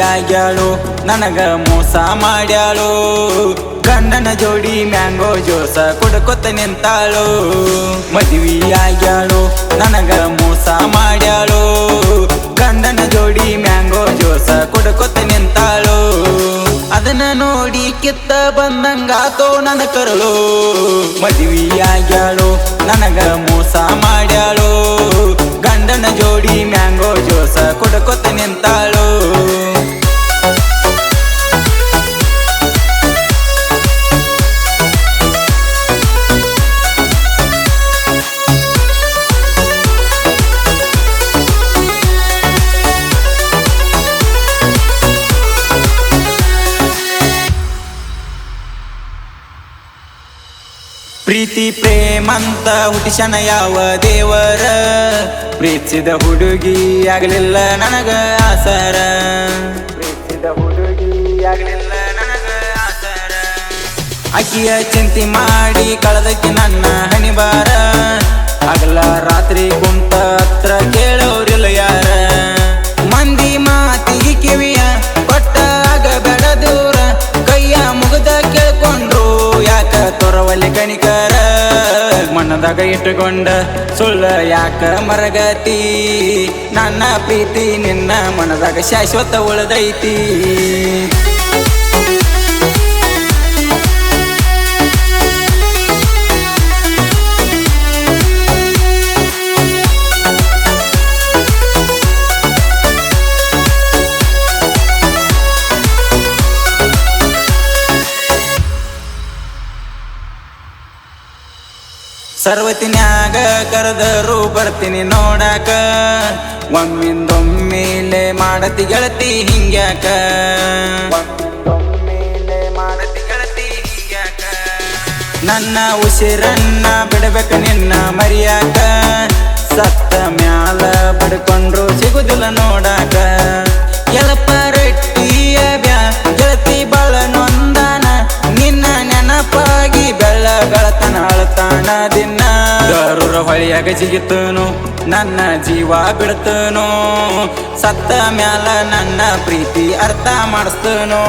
ಆಗ್ಯಾಳು ನನಗ ಮೋಸ ಮಾಡ್ಯಾಳು. ಗಂಡನ ಜೋಡಿ ಮ್ಯಾಂಗೋ ಜೋಸ ಕುಡ್ಕೊತ ನಿಂತಾಳು. ಮದುವೆಯಾಗ್ಯಾಳು, ನನಗ ಮೋಸ ಮಾಡ್ಯಾಳು. ಗಂಡನ ಜೋಡಿ ಮ್ಯಾಂಗೋ ಜೋಸ ಕುಡ್ಕೊತ ನಿಂತಾಳು. ಅದನ್ನ ನೋಡಿ ಕಿತ್ತ ಬಂದಂಗಾತೋ ನನ್ನ ಕರಳು. ಮದುವೆಯಾಗ್ಯಾಳು, ನನಗ ಮೋಸ ಮಾಡ್ಯಾಳು. ಕುಡ್ಕೊತ ಪ್ರೀತಿ ಪ್ರೇಮಂತ ಹುಟ್ಟಿಸಣ ಯಾವ ದೇವರ? ಪ್ರೀತಿಸಿದ ಹುಡುಗಿ ಆಗಲಿಲ್ಲ ನನಗ ಆಸರ. ಪ್ರೀತಿಸಿದ ಹುಡುಗಿ ಆಗಲಿಲ್ಲ ನನಗ ಆಸರ. ಅಕ್ಕಿಯ ಚಿಂತೆ ಮಾಡಿ ಕಳೆದಕ್ಕೆ ನನ್ನ ಹಣಿಬಾರ. ಹಗಲ ತೊರವಲ್ಲಿ ಮಣ್ಣದಾಗ ಇಟ್ಟುಕೊಂಡ ಸುಳ್ಳ ಯಾಕ ಮರಗತಿ? ನನ್ನ ಪ್ರೀತಿ ನಿನ್ನ ಮಣ್ಣದಾಗ ಶಾಶ್ವತ ಉಳದೈತಿ. ಸರ್ವತಿನ್ಯಾಗ ಕರೆದರು ಬರ್ತೀನಿ ನೋಡಾಕ. ಒಮ್ಮಿಂದೊಮ್ಮಿಲೆ ಮಾಡತಿ ಗೆಳತಿ ಹಿಂಗ್ಯಾಕ. ನನ್ನ ಉಸಿರನ್ನ ಬಿಡಬೇಕು ನಿನ್ನ ಮರಿಯಾಕ. ಸತ್ತ ಮ್ಯಾಲ ಬಡ್ಕೊಂಡ್ರು ಸಿಗುದಿಲ್ಲ ನೋಡಾಕ. ದಿನ. ದಾರುರ ಹೊಳಿಯಾಗ ಜಿಗಿತನು ನನ್ನ ಜೀವ ಬಿಡ್ತನು. ಸತ್ತ ಮ್ಯಾಲ ನನ್ನ ಪ್ರೀತಿ ಅರ್ಥ ಮಾಡಿಸ್ತನು.